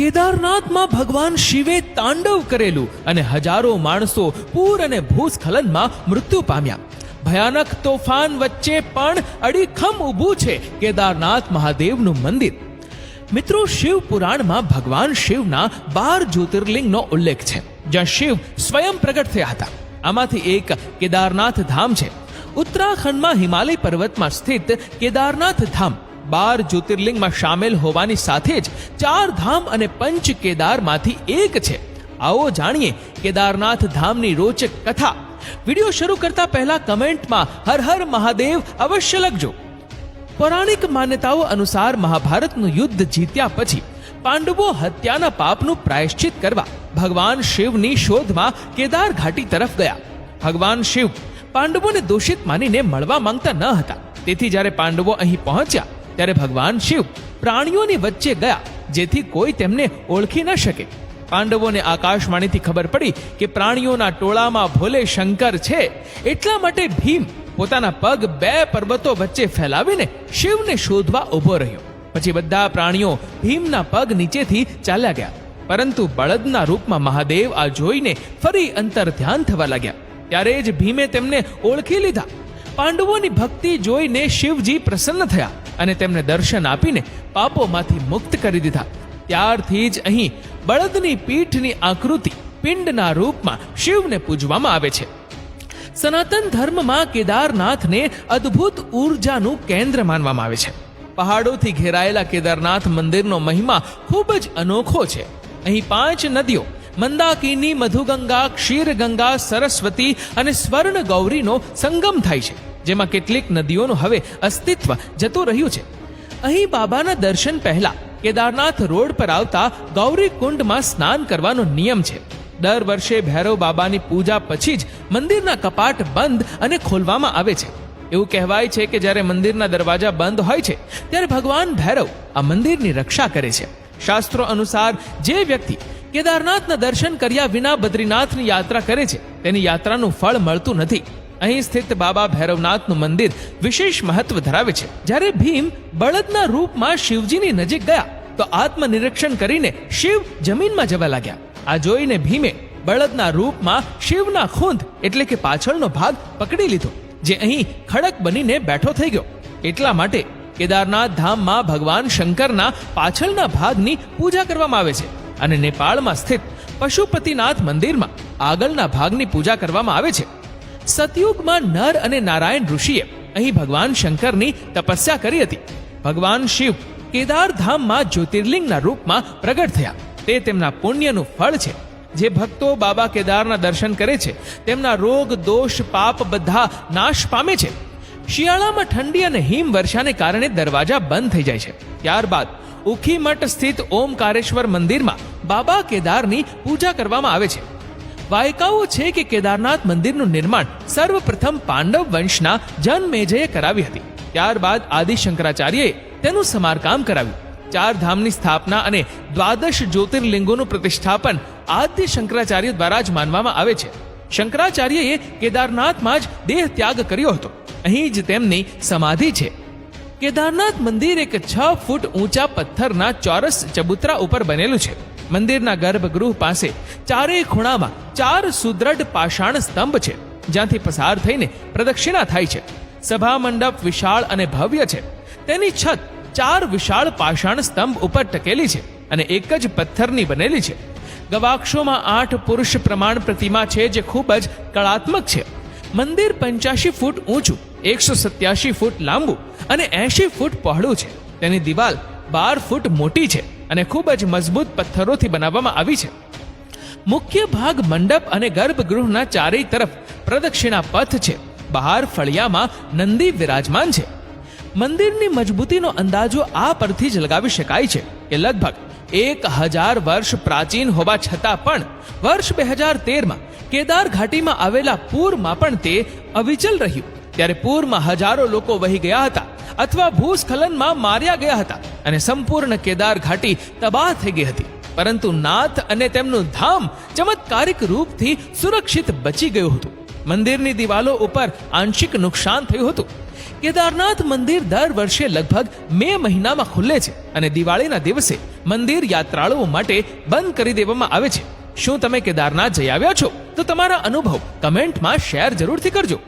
કેદારનાથમાં ભગવાન શિવે તાંડવ કરેલું અને હજારો માણસો પૂર અને ભૂસ્ખલનમાં મૃત્યુ પામ્યા. ભયાનક તોફાન વચ્ચે પણ અડીખમ ઊભું છે કેદારનાથ મહાદેવનું મંદિર. મિત્રો, શિવ પુરાણમાં ભગવાન શિવના બાર જ્યોતિર્લિંગનો ઉલ્લેખ છે, જ્યાં શિવ સ્વયં પ્રગટ થયા હતા. આમાંથી એક કેદારનાથ ધામ છે. ઉત્તરાખંડમાં હિમાલય પર્વતમાં સ્થિત કેદારનાથ ધામ. બાર જ્યોતિર્લિંગમાં સામેલ હોવાની સાથે જ ચાર ધામ અને પંચ કેદારમાંથી એક છે. આવો જાણીએ કેદારનાથ ધામની રોચક કથા. વિડિયો શરૂ કરતા પહેલા કમેન્ટમાં હર હર મહાદેવ અવશ્ય લખજો. પૌરાણિક માન્યતાઓ અનુસાર મહાભારતનું યુદ્ધ જીત્યા પછી પાંડવો હત્યાના પાપનું પ્રાયશ્ચિત કરવા ભગવાન શિવની શોધમાં કેદાર ઘાટી તરફ ગયા. ભગવાન શિવ પાંડવોને દોષિત માનીને મળવા માંગતા ન હતા. તેથી જ્યારે પાંડવો અહીં પહોંચ્યા ત્યારે ભગવાન શિવ પ્રાણીઓની વચ્ચે ગયા, જેથી કોઈ તેમને ઓળખી ન શકે. પાંડવોને આકાશવાણીથી ખબર પડી કે પ્રાણીઓના ટોળામાં ભોલે શંકર છે, એટલા માટે ભીમ પોતાના પગ બે પર્વતો વચ્ચે ફેલાવીને શિવને શોધવા ઊભો રહ્યો. પછી બધા પ્રાણીઓ ભીમના પગ નીચેથી ચાલ્યા ગયા. પરંતુ બળદના રૂપમાં મહાદેવ આ જોઈને ફરી અંતર ધ્યાન થવા લાગ્યા. ત્યારે જ ભીમે તેમને ઓળખી લીધા. પાંડવોની ભક્તિ જોઈને શિવજી પ્રસન્ન થયા. અને તેમને દર્શન આપીને પાપોમાંથી મુક્ત કરી દીધા. ત્યારથી જ અહીં બળદની પીઠની આકૃતિ પિંડના રૂપમાં શિવને પૂજવામાં આવે છે. સનાતન ધર્મમાં કેદારનાથને અદ્ભુત ઉર્જાનું કેન્દ્ર માનવામાં આવે છે. પહાડોથી ઘેરાયેલા કેદારનાથ મંદિરનો મહિમા ખૂબ જ અનોખો છે. અહીં પાંચ નદીઓ, મંદાકિની, મધુગંગા, ક્ષીરગંગા, સરસ્વતી અને સ્વર્ણ ગૌરીનો સંગમ થાય છે. જેમાં કેટલીક નદીઓનું હવે અસ્તિત્વ જતું રહ્યું છે. અહીં બાબાના દર્શન પહેલા કેદારનાથ રોડ પર આવતા ગૌરી કુંડમાં સ્નાન કરવાનો નિયમ છે. દર વર્ષે ભૈરવ બાબાની પૂજા પછી જ મંદિરના કપાટ બંધ અને ખોલવામાં આવે છે. એવું કહેવાય છે કે જ્યારે મંદિરના દરવાજા બંધ હોય છે, ત્યારે ભગવાન ભૈરવ આ મંદિરની રક્ષા કરે છે. શાસ્ત્રો અનુસાર જે વ્યક્તિ કેદારનાથના દર્શન કર્યા વિના બદ્રીનાથની યાત્રા કરે છે, તેની યાત્રાનું ફળ મળતું નથી. અહીં સ્થિત બાબા ભૈરવનાથનું મંદિર વિશેષ મહત્વ ધરાવે છે. જ્યારે ભીમ બળદના રૂપમાં શિવજીની નજીક ગયા, તો આત્મનિરીક્ષણ કરીને શિવ જમીનમાં જવા લાગ્યા. આ જોઈને ભીમે બળદના રૂપમાં શિવના ખૂંદ એટલે કે પાછળનો ભાગ પકડી લીધો, જે અહીં ખડક બનીને બેઠો થઈ ગયો. એટલા માટે કેદારનાથ ધામમાં ભગવાન શંકરના પાછળના ભાગની પૂજા કરવામાં આવે છે અને નેપાળમાં સ્થિત પશુપતિનાથ મંદિરમાં આગળના ભાગની પૂજા કરવામાં આવે છે. સતયુગમાં નર અને નારાયણ ઋષિએ અહીં ભગવાન શંકરની તપસ્યા કરી હતી. ભગવાન શિવ કેદારધામમાં જ્યોતિર્લિંગના રૂપમાં પ્રગટ થયા. તે તેમના પુણ્યનું ફળ છે. જે ભક્તો બાબા કેદારના દર્શન કરે છે, તેમના રોગ, દોષ, પાપ બધા નાશ પામે છે. શિયાળામાં ઠંડી અને હિમ વર્ષાને કારણે દરવાજા બંધ થઈ જાય છે. ત્યારબાદ ઉખીમઠ સ્થિત ઓમકારેશ્વર મંદિરમાં બાબા કેદારની પૂજા કરવામાં આવે છે. વાયકાઓ છે કે કેદારનાથ મંદિરનું નિર્માણ સર્વપ્રથમ પાંડવ વંશના જનમેજયે કરાવી હતી. ત્યારબાદ આદિ શંકરાચાર્યએ તેનું સમારકામ કરાવ્યું. ચાર ધામની સ્થાપના અને દ્વાદશ જ્યોતિર્લિંગોનું પ્રતિષ્ઠાપન આદ્ય શંકરાચાર્ય દ્વારા જ માનવામાં આવે છે. શંકરાચાર્યએ કેદારનાથમાં જ દેહ ત્યાગ કર્યો હતો. અહીં જ તેમની સમાધિ છે. કેદારનાથ મંદિર એક છ ફૂટ ઊંચા પથ્થરના ચોરસ ચબૂતરા ઉપર બનેલું છે. મંદિરના ગર્ભગૃહ પાસે ચારેય ખૂણામાં ચાર સુદ્રઢ પાષાણ સ્તંભ છે, જ્યાંથી પસાર થઈને પ્રદક્ષિણા થાય છે. સભા મંડપ વિશાળ અને ભવ્ય છે. તેની છત ચાર વિશાળ પાષાણ સ્તંભ ઉપર ટકેલી છે અને એક જ પથ્થરની બનેલી છે. ગવાક્ષોમાં આઠ પુરુષ પ્રમાણ પ્રતિમા છે જે ખૂબ જ કળાત્મક છે. મંદિર પંચ્યાસી ફૂટ ઊંચું, એકસો સત્યાસી ફૂટ લાંબુ અને એંશી ફૂટ પહોળું છે. તેની દિવાલ બાર ફૂટ મોટી છે. અને ખૂબ જ મજબૂત પથ્થરોથી બનાવવામાં આવી છે. મુખ્ય ભાગ મંડપ અને ગર્ભગૃહના ચારેય તરફ પ્રદક્ષિણા પથ છે. બહાર ફળિયામાં નંદી વિરાજમાન છે. મંદિરની મજબૂતીનો અંદાજો આ પરથી જ લગાવી શકાય છે કે લગભગ એક હજાર વર્ષ પ્રાચીન હોવા છતાં પણ વર્ષ બે હજાર તેરમાં કેદાર ઘાટીમાં આવેલા પૂરમાં પણ તે અવિચલ રહ્યું. ત્યારે પૂરમાં હજારો લોકો વહી ગયા હતા અથવા ભૂસ્ખલનમાં માર્યા ગયા હતા. અને સંપૂર્ણ કેદાર ઘાટી તબાહ થઈ ગઈ હતી. પરંતુ નાથ અને તેમનું ધામ ચમત્કારિક રૂપથી સુરક્ષિત બચી ગયું હતું. મંદિરની દિવાલો ઉપર આંશિક નુકસાન થયું હતું. કેદારનાથ મંદિર દર વર્ષે લગભગ મે મહિનામાં ખુલે છે અને દિવાળીના દિવસે મંદિર યાત્રાળુઓ માટે બંધ કરી દેવામાં આવે છે. શું તમે કેદારનાથ જઈ આવ્યા છો? તો તમારા અનુભવ કમેન્ટમાં શેર જરૂરથી કરજો.